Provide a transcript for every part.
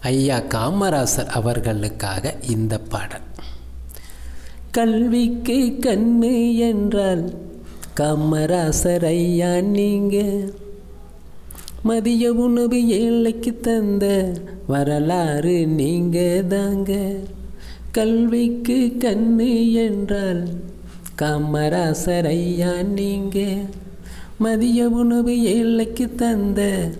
ஐயா காமராசர் அவர்களுக்காக இந்த பாடல். கல்விக்கு கண்ணு என்றால் காமராசர் ஐயா நீங்க. மதிய உணவு ஏழைக்கு தந்த வரலாறு நீங்க தாங்க. கல்விக்கு கண்ணு என்றால் காமராசர் ஐயா நீங்க. மதிய உணவு ஏழைக்கு தந்த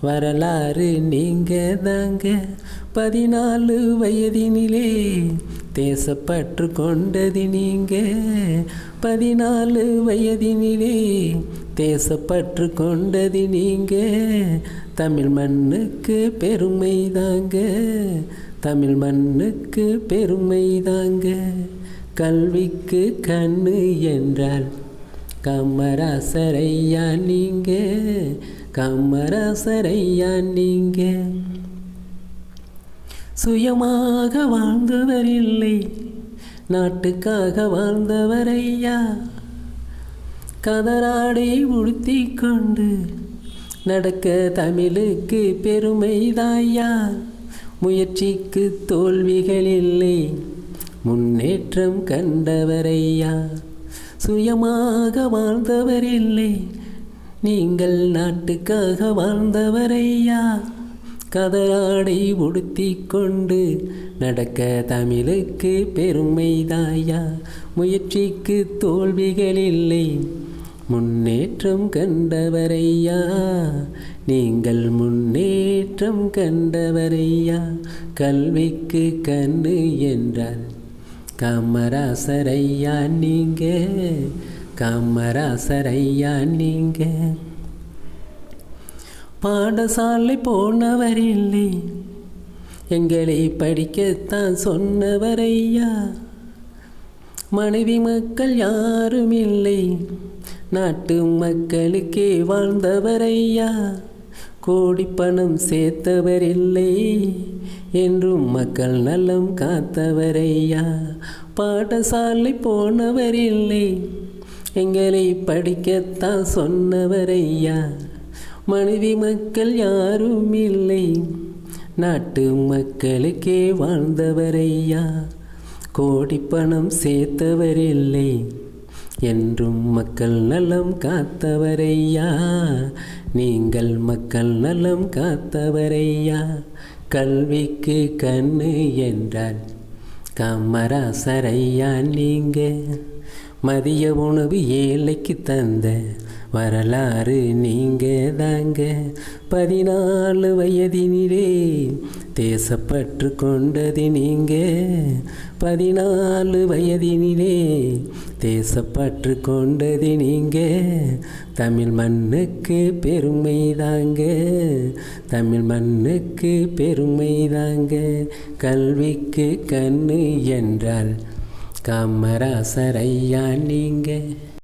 வரலாறு நீங்க தாங்க. பதினாலு வயதினிலே தேசப்பற்று கொண்டது நீங்க. பதினாலு வயதினிலே தேசப்பற்று கொண்டது நீங்க. தமிழ் மண்ணுக்கு பெருமை தாங்க. தமிழ் மண்ணுக்கு பெருமை தாங்க. கல்விக்கு கண்ணு என்றால் கமராசரையா நீங்க கமராசரையா நீங்க. சுயமாக வாழ்ந்தவர் இல்லை நாட்டுக்காக வாழ்ந்தவரையா. கதராடை உடுத்தி கொண்டு நடக்க தமிழுக்கு பெருமைதாயா முயற்சிக்கு தோல்விகள் இல்லை முன்னேற்றம் கண்டவரையா. சுயமாக வாழ்ந்தவர் இல்லை நீங்கள் நாட்டுக்காக வாழ்ந்தவரையா? கதராடை உடுத்தி கொண்டு நடக்க தமிழுக்கு பெருமைதாயா? முயற்சிக்கு தோல்விகள் இல்லை. முன்னேற்றம் கண்டவரையா? நீங்கள் முன்னேற்றம் கண்டவரையா? கல்விக்கு கண்ணு என்றால் காமராசரையா நீங்க காமராசரையா நீங்க. பாடசாலை போனவர் இல்லை எங்களை படிக்கத்தான் சொன்னவரையா மனைவி மக்கள் யாரும் இல்லை நாட்டு மக்களுக்கே வாழ்ந்தவரையா கோடி பணம் சேர்த்தவர் இல்லை என்றும் மக்கள் நலம் காத்தவரையா? பாடசாலை போனவர் இல்லை எங்களை படிக்கத்தான் சொன்னவரையா? மனைவி மக்கள் யாரும் இல்லை நாட்டு மக்களுக்கே வாழ்ந்தவரையா? கோடி பணம் சேர்த்தவர் இல்லை என்றும் மக்கள் நலம் காத்தவரையா? நீங்கள் மக்கள் நலம் காத்தவரையா? கல்விக்கு கண்ணு என்றால் காமராசரையா நீங்கள் மதிய உணவு ஏழைக்கு தந்த வரலாறு நீங்க தாங்க. பதினாலு வயதினிலே தேசப்பற்று கொண்டது நீங்க. பதினாலு வயதினிலே தேசப்பற்று கொண்டது நீங்க. தமிழ் மண்ணுக்கு பெருமை தாங்க. தமிழ் மண்ணுக்கு பெருமை தாங்க. கல்விக்கு கண்ணு என்றால் காமராசரையா நீங்கள்